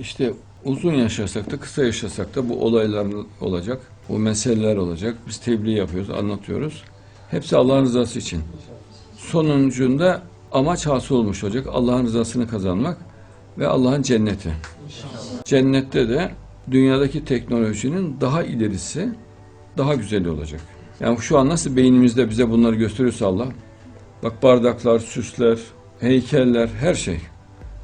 İşte uzun yaşasak da kısa yaşasak da bu olaylar olacak. Bu meseleler olacak. Biz tebliğ yapıyoruz, anlatıyoruz. Hepsi Allah'ın rızası için. Sonuncunda amaç hasıl olmuş olacak. Allah'ın rızasını kazanmak ve Allah'ın cenneti. Cennette de dünyadaki teknolojinin daha ilerisi, daha güzeli olacak. Yani şu an nasıl beynimizde bize bunları gösteriyorsa Allah, bak bardaklar, süsler, heykeller, her şey.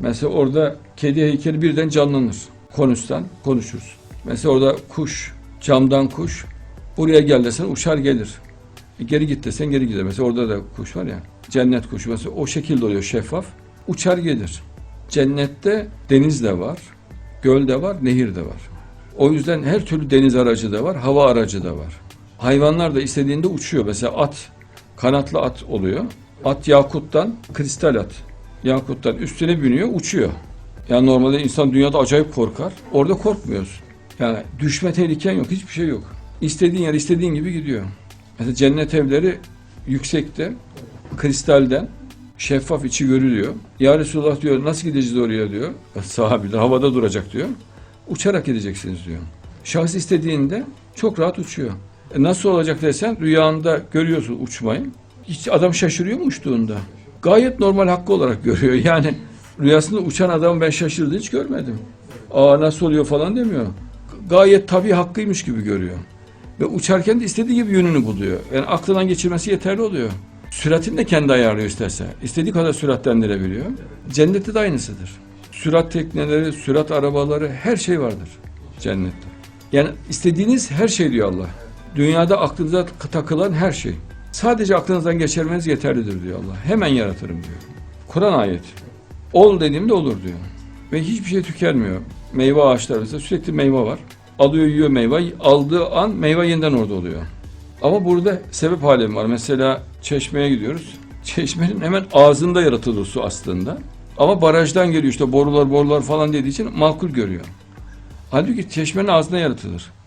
Mesela orada kedi heykeli birden canlanır. Konuşsan konuşuruz. Mesela orada kuş, camdan kuş, buraya gel desen uçar gelir. E geri git desen geri gider. Mesela orada da kuş var ya, cennet kuşu mesela o şekilde oluyor şeffaf, uçar gelir. Cennette deniz de var, göl de var, nehir de var. O yüzden her türlü deniz aracı da var, hava aracı da var. Hayvanlar da istediğinde uçuyor. Mesela at, kanatlı at oluyor. At yakuttan, kristal at. Yakuttan üstüne biniyor, uçuyor. Yani normalde insan dünyada acayip korkar. Orada korkmuyorsun. Yani düşme tehliken yok, hiçbir şey yok. İstediğin yer istediğin gibi gidiyor. Mesela cennet evleri yüksekte, kristalden, şeffaf içi görülüyor. Ya Resulullah diyor, nasıl gideceğiz oraya diyor. Sahabiler havada duracak diyor. Uçarak gideceksiniz diyor. Şahs istediğinde çok rahat uçuyor. E nasıl olacak desen rüyanda görüyorsun uçmayı. Hiç adam şaşırıyor mu uçtuğunda? Gayet normal hakkı olarak görüyor. Yani rüyasında uçan adamı ben şaşırdı hiç görmedim. Aa nasıl oluyor falan demiyor. Gayet tabii hakkıymış gibi görüyor. Ve uçarken de istediği gibi yönünü buluyor. Yani aklından geçirmesi yeterli oluyor. Süratini de kendi ayarlıyor isterse. İstediği kadar süratlendirebiliyor. Cennette de aynısıdır. Sürat tekneleri, sürat arabaları her şey vardır cennette. Yani istediğiniz her şey diyor Allah. Dünyada aklınıza takılan her şey. Sadece aklınızdan geçirmeniz yeterlidir diyor Allah. Hemen yaratırım diyor. Kur'an ayeti. Ol dediğimde olur diyor. Ve hiçbir şey tükenmiyor. Meyve ağaçları mesela sürekli meyve var. Alıyor yiyor meyve. Aldığı an meyve yeniden orada oluyor. Ama burada sebep alemi var. Mesela çeşmeye gidiyoruz. Çeşmenin hemen ağzında yaratılır su aslında. Ama barajdan geliyor işte borular borular falan dediği için makul görüyor. Halbuki çeşmenin ağzında yaratılır.